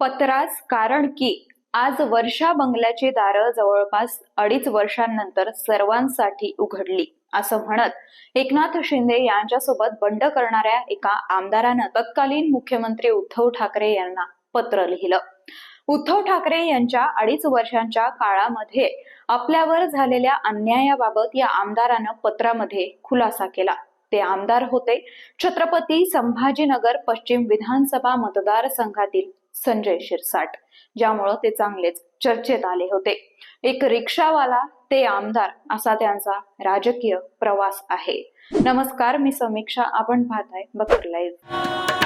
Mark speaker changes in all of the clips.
Speaker 1: पत्रास कारण की आज वर्षा बंगल्याची दारं जवळपास अडीच वर्षांनंतर सर्वांसाठी उघडली. असं म्हणत एकनाथ शिंदे यांच्यासोबत बंड करणाऱ्या एका आमदारानं तत्कालीन मुख्यमंत्री उद्धव ठाकरे यांना पत्र लिहिलं. उद्धव ठाकरे यांच्या अडीच वर्षांच्या काळामध्ये आपल्यावर झालेल्या अन्यायाबाबत या आमदारानं पत्रामध्ये खुलासा केला. ते आमदार होते छत्रपती संभाजीनगर पश्चिम विधानसभा मतदारसंघातील संजय शिरसाट ज्यामुळं ते चांगलेच चर्चेत आले होते. एक रिक्षावाला ते आमदार असा त्यांचा राजकीय प्रवास आहे. नमस्कार मी समीक्षा. आपण पाहताय बकर लाईव्ह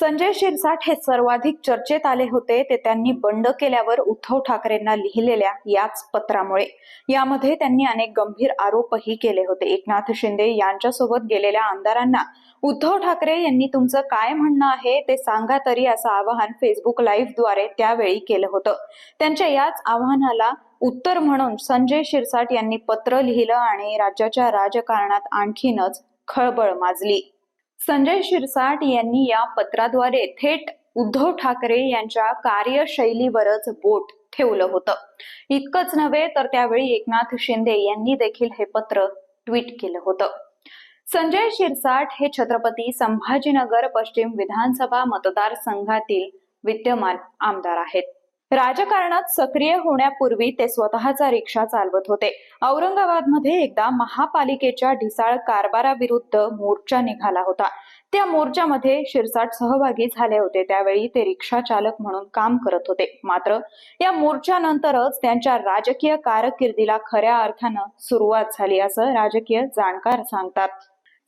Speaker 1: संजय शिरसाट हे सर्वाधिक चर्चेत आले होते ते त्यांनी बंड केल्यावर उद्धव ठाकरेंना लिहिलेल्या याच पत्रामुळे. यामध्ये त्यांनी अनेक गंभीर आरोपही केले होते. एकनाथ शिंदे यांच्यासोबत गेलेल्या आमदारांना उद्धव ठाकरे यांनी तुमचं काय म्हणणं आहे? ते सांगा तरी असं आवाहन फेसबुक लाईव्हद्वारे त्यावेळी केलं होतं. त्यांच्या याच आवाहनाला उत्तर म्हणून संजय शिरसाट यांनी पत्र लिहिलं आणि राज्याच्या राजकारणात आणखीनच खळबळ माजली. संजय शिरसाट यांनी या पत्राद्वारे थेट उद्धव ठाकरे यांच्या कार्यशैलीवरच बोट ठेवलं होतं. इतकंच नव्हे तर त्यावेळी एकनाथ शिंदे यांनी देखील हे पत्र ट्विट केलं होतं. संजय शिरसाट हे छत्रपती संभाजीनगर पश्चिम विधानसभा मतदारसंघातील विद्यमान आमदार आहेत. राजकारणात सक्रिय होण्यापूर्वी ते स्वतःचा रिक्षा चालवत होते. औरंगाबादमध्ये एकदा महापालिकेच्या ढिसाळ कारभाराविरुद्ध मोर्चा निघाला होता. त्या मोर्चामध्ये शिरसाट सहभागी झाले होते. त्यावेळी ते रिक्षा चालक म्हणून काम करत होते. मात्र या मोर्चानंतरच त्यांच्या राजकीय कारकिर्दीला खऱ्या अर्थानं सुरुवात झाली असं राजकीय जाणकार सांगतात.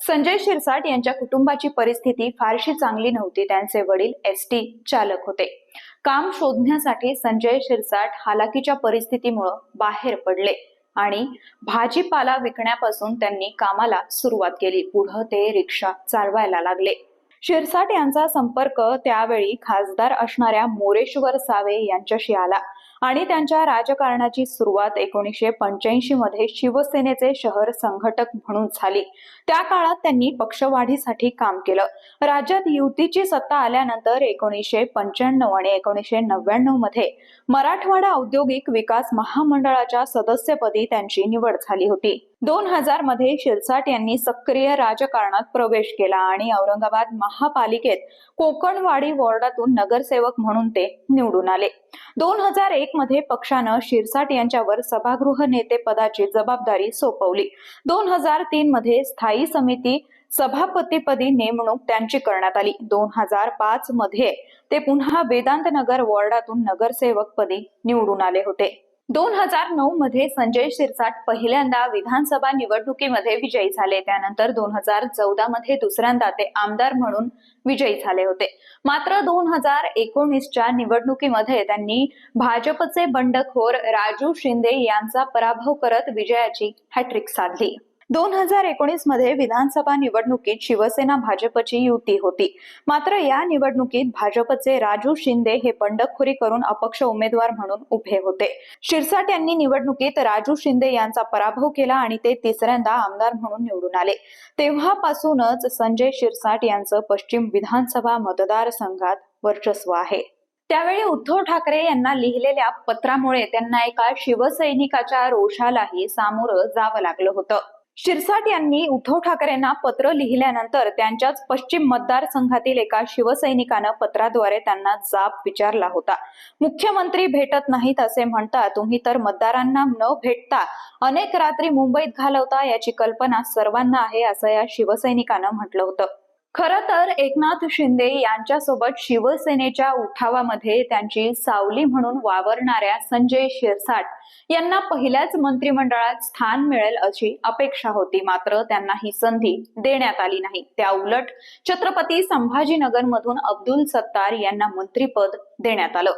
Speaker 1: संजय शिरसाट यांच्या कुटुंबाची परिस्थिती फारशी चांगली नव्हती. त्यांचे वडील एस टी चालक होते. काम शोधण्यासाठी संजय शिरसाट हालाकीच्या परिस्थितीमुळं बाहेर पडले आणि भाजीपाला विकण्यापासून त्यांनी कामाला सुरुवात केली. पुढं ते रिक्षा चालवायला लागले. शिरसाट यांचा संपर्क त्यावेळी खासदार असणाऱ्या मोरेश्वर सावे यांच्याशी आला. आणि त्यांच्या राजकारणाची सुरुवात एकोणीसशे पंच्याऐंशी मध्ये शिवसेनेचे शहर संघटक म्हणून झाली. त्या काळात त्यांनी पक्षवाढीसाठी काम केलं. राज्यात युतीची सत्ता आल्यानंतर एकोणीसशे पंच्याण्णव आणि एकोणीसशे नव्याण्णवमध्ये मराठवाडा औद्योगिक विकास महामंडळाच्या सदस्यपदी त्यांची निवड झाली होती. दोन हजारमध्ये शिरसाट यांनी सक्रिय राजकारणात प्रवेश केला आणि औरंगाबाद महापालिकेत कोकणवाडी वॉर्डातून नगरसेवक म्हणून ते निवडून आले. दोन हजार एक मध्ये पक्षानं शिरसाट यांच्यावर सभागृह नेते पदाची जबाबदारी सोपवली. दोन हजार तीन मध्ये स्थायी समिती सभापतीपदी नेमणूक त्यांची करण्यात आली. दोन हजार पाच मध्ये ते पुन्हा वेदांत नगर वॉर्डातून नगरसेवकपदी निवडून आले होते. दोन हजार नऊ मध्ये संजय शिरसाट पहिल्यांदा विधानसभा निवडणुकीमध्ये विजयी झाले. त्यानंतर दोन हजार चौदा मध्ये दुसऱ्यांदा ते आमदार म्हणून विजयी झाले होते. मात्र दोन हजार एकोणीसच्या निवडणुकीमध्ये त्यांनी भाजपचे बंडखोर राजू शिंदे यांचा पराभव करत विजयाची हॅट्रिक साधली. दोन हजार एकोणीसमध्ये विधानसभा निवडणुकीत शिवसेना भाजपची युती होती. मात्र या निवडणुकीत भाजपचे राजू शिंदे हे बंडखोरी करून अपक्ष उमेदवार म्हणून उभे होते. शिरसाट यांनी निवडणुकीत राजू शिंदे यांचा पराभव केला आणि ते तिसऱ्यांदा आमदार म्हणून निवडून आले. तेव्हापासूनच संजय शिरसाट यांचं पश्चिम विधानसभा मतदारसंघात वर्चस्व आहे. त्यावेळी उद्धव ठाकरे यांना लिहिलेल्या पत्रामुळे त्यांना एका शिवसैनिकाच्या रोषालाही सामोरं जावं लागलं होतं. शिरसाट यांनी उद्धव ठाकरेंना पत्र लिहिल्यानंतर त्यांच्याच पश्चिम मतदारसंघातील एका शिवसैनिकानं पत्राद्वारे त्यांना जाब विचारला होता. मुख्यमंत्री भेटत नाहीत असे म्हणता तुम्ही तर मतदारांना न भेटता अनेक रात्री मुंबईत घालवता याची कल्पना सर्वांना आहे असं या शिवसैनिकानं म्हटलं होतं. खर तर एकनाथ शिंदे यांच्यासोबत शिवसेनेच्या उठावामध्ये त्यांची सावली म्हणून वावरणाऱ्या संजय शिरसाट यांना पहिल्याच मंत्रिमंडळात स्थान मिळेल अशी अपेक्षा होती. मात्र त्यांना ही संधी देण्यात आली नाही. त्या उलट छत्रपती संभाजीनगर मधून अब्दुल सत्तार यांना मंत्रीपद देण्यात आलं.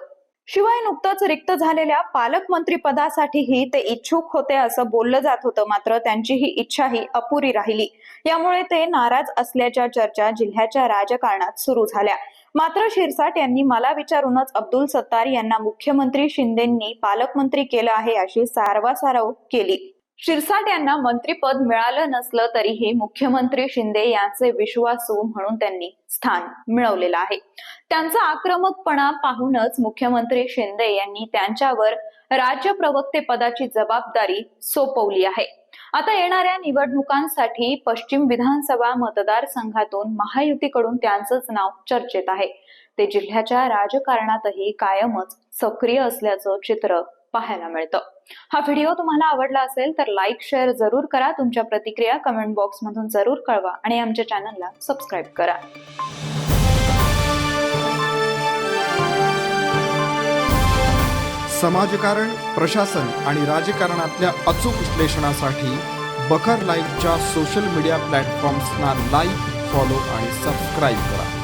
Speaker 1: शिवाय नुकतंच रिक्त झालेल्या पालकमंत्रीपदासाठीही ते इच्छुक होते असं बोललं जात होतं. मात्र त्यांची ही इच्छाही अपुरी राहिली. यामुळे ते नाराज असल्याच्या चर्चा जिल्ह्याच्या राजकारणात सुरू झाल्या. मात्र शिरसाट यांनी मला विचारूनच अब्दुल सत्तार यांना मुख्यमंत्री शिंदेंनी पालकमंत्री केलं आहे अशी सारवासारव केली. शिरसाट यांना मंत्रिपद मिळालं नसलं तरीही मुख्यमंत्री शिंदे यांचे विश्वासू म्हणून त्यांनी स्थान मिळवलेलं आहे. त्यांचा आक्रमकपणा पाहूनच मुख्यमंत्री शिंदे यांनी त्यांच्यावर राज्य प्रवक्ते पदाची जबाबदारी सोपवली आहे. आता येणाऱ्या निवडणुकांसाठी पश्चिम विधानसभा मतदारसंघातून महायुतीकडून त्यांचंच नाव चर्चेत आहे. ते जिल्ह्याच्या राजकारणातही कायमच सक्रिय असल्याचं चित्र पाहायला मिळतं. हा व्हिडिओ तुम्हाला आवडला असेल तर लाईक शेअर जरूर करा. तुमच्या प्रतिक्रिया कमेंट बॉक्स मधून जरूर कळवा आणि आमच्या चॅनलला सबस्क्राईब करा.
Speaker 2: समाजकारण प्रशासन आणि राजकारणातल्या अचूक विश्लेषणासाठी बखर लाईव्हच्या सोशल मीडिया प्लॅटफॉर्म्सना लाईक फॉलो आणि सबस्क्राईब करा.